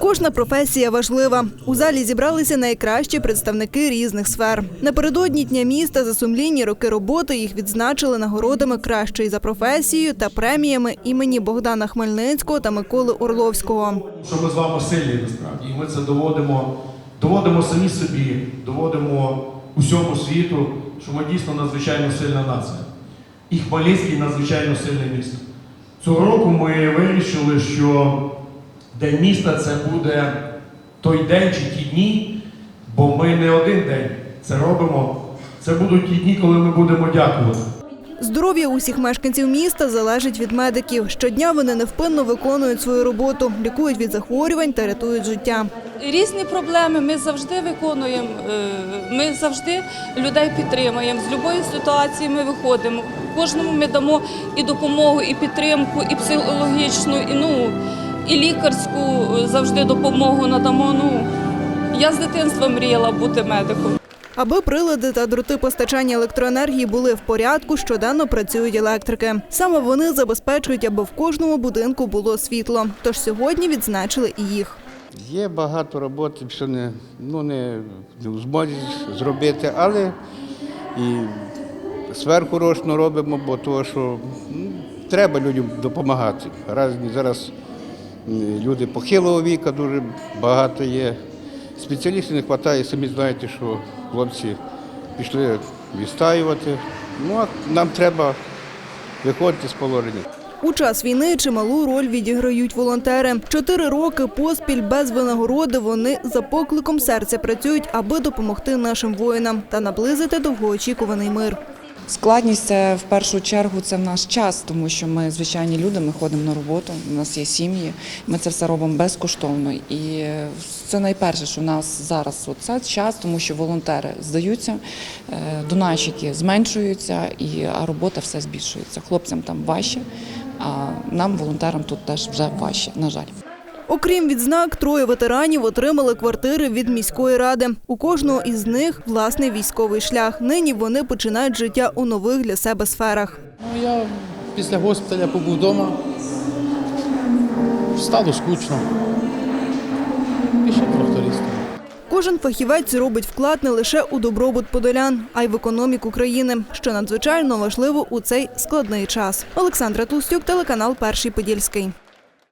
Кожна професія важлива. У залі зібралися найкращі представники різних сфер. Напередодні дня міста за сумлінні роки роботи їх відзначили нагородами кращої за професією та преміями імені Богдана Хмельницького та Миколи Орловського. що ми з вами сильні насправді. І ми це доводимо, доводимо самі собі, доводимо усьому світу, що ми дійсно надзвичайно сильна нація. І Хмельницький надзвичайно сильне місто. Цього року ми вирішили, що День міста це буде той день чи ті дні, бо ми не один день це робимо. Це будуть ті дні, коли ми будемо дякувати. Здоров'я усіх мешканців міста залежить від медиків. Щодня вони невпинно виконують свою роботу, лікують від захворювань та рятують життя. Різні проблеми ми завжди виконуємо. е, Ми завжди людей підтримуємо. З будь-якої ситуації ми виходимо. Кожному ми дамо і допомогу, і підтримку, і психологічну, і ну і лікарську е, завжди допомогу надамо. Ну я з дитинства мріяла бути медиком. Аби прилади та дроти постачання електроенергії були в порядку, щоденно працюють електрики. Саме вони забезпечують, аби в кожному будинку було світло. Тож сьогодні відзначили і їх. Є багато роботи, що не, ну, не, не в змозі зробити, але і сверху рочно робимо, бо того, що ну, треба людям допомагати. Раз, зараз люди похилого віка дуже багато є. Спеціалістів не вистачає, самі знаєте, що хлопці пішли відстаювати. Ну, а нам треба виходити з положення. У час війни чималу роль відіграють волонтери. Чотири роки поспіль без винагороди вони за покликом серця працюють, аби допомогти нашим воїнам та наблизити довгоочікуваний мир. Складність це в першу чергу це в наш час, тому що ми звичайні люди, ми ходимо на роботу, у нас є сім'ї, ми це все робимо безкоштовно. І е, це найперше, що в нас зараз це час, тому що волонтери здаються, е, донайщики зменшуються, і а робота все збільшується. Хлопцям там важче, а нам, волонтерам, тут теж вже важче, на жаль. Окрім відзнак, троє ветеранів отримали квартири від міської ради. У кожного із них власний військовий шлях. Нині вони починають життя у нових для себе сферах. Ну, я після госпіталя побув вдома. Стало скучно. Пішов трактористом. Кожен фахівець робить вклад не лише у добробут подолян, а й в економіку країни, що надзвичайно важливо у цей складний час. Олександра Тустюк, телеканал Перший Подільський.